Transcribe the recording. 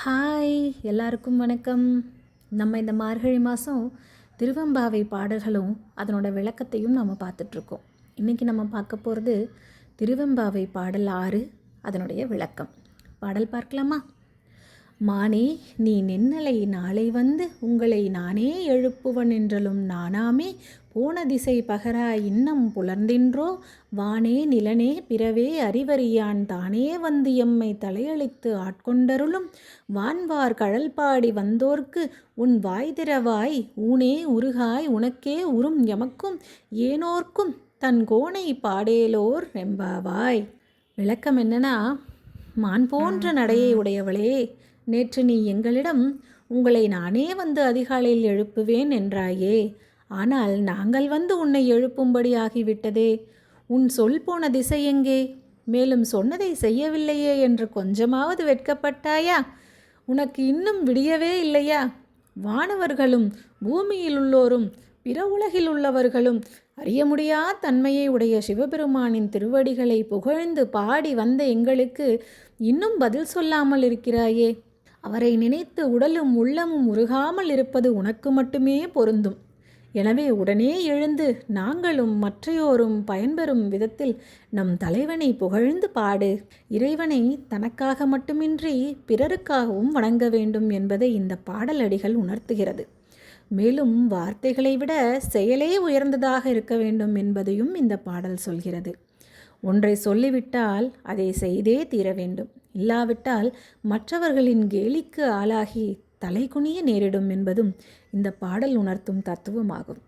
Hi எல்லாருக்கும் வணக்கம். நம்ம இந்த மார்கழி மாதம் திருவெம்பாவை பாடல்களும் அதனோட விளக்கத்தையும் நம்ம பார்த்துட்ருக்கோம். இன்றைக்கி நம்ம பார்க்க போகிறது திருவெம்பாவை பாடல் ஆறு அதனுடைய விளக்கம். பாடல் பார்க்கலாமா? மானே நீ நின்னலை நாளை வந்து உங்களை நானே எழுப்புவன் என்றலும் நானாமே போன திசை பகரா இன்னம் புலர்ந்தின்றோ? வானே நிலனே பிறவே அறிவறியான் தானே வந்து எம்மை தலையளித்து ஆட்கொண்டருளும்? வான்வார் கழல் பாடி வந்தோர்க்கு உன் வாய் திறவாய் ஊனே உருகாய் உனக்கே உறும் எமக்கும்? ஏனோர்க்கும் தன் கோணை பாடேலோர் ரெம்பாவாய் விளக்கம் என்னன்னா மான் போன்ற நடையை உடையவளே நேற்று நீ எங்களிடம் உங்களை நானே வந்து அதிகாலையில் எழுப்புவேன் என்றாயே. ஆனால் நாங்கள் வந்து உன்னை எழுப்பும்படி ஆகிவிட்டதே. உன் சொல் போன திசை எங்கே? மேலும் சொன்னதை செய்யவில்லையே என்று கொஞ்சமாவது வெட்கப்பட்டாயா? உனக்கு இன்னும் விடியவே இல்லையா? வானவர்களும் பூமியில் உள்ளோரும் பிற உலகில் உள்ளவர்களும் அறிய முடியா தன்மையை உடைய சிவபெருமானின் திருவடிகளை புகழ்ந்து பாடி வந்த எங்களுக்கு இன்னும் பதில் சொல்லாமல் இருக்கிறாயே. அவரை நினைத்து உடலும் உள்ளமும் உருகாமல் இருப்பது உனக்கு மட்டுமே பொருந்தும். எனவே உடனே எழுந்து நாங்களும் மற்றையோரும் பயன்பெறும் விதத்தில் நம் தலைவனை புகழ்ந்து பாடு. இறைவனை தனக்காக மட்டுமின்றி பிறருக்காகவும் வணங்க வேண்டும் என்பதை இந்த பாடலடிகள் உணர்த்துகிறது. மேலும் வார்த்தைகளை விட செயலே உயர்ந்ததாக இருக்க வேண்டும் என்பதையும் இந்த பாடல் சொல்கிறது. ஒன்றை சொல்லிவிட்டால் அதை செய்தே தீர வேண்டும். இல்லாவிட்டால் மற்றவர்களின் கேலிக்கு ஆளாகி தலைகுனிய நேரிடும் என்பதும் இந்த பாடல் உணர்த்தும் தத்துவமாகும்.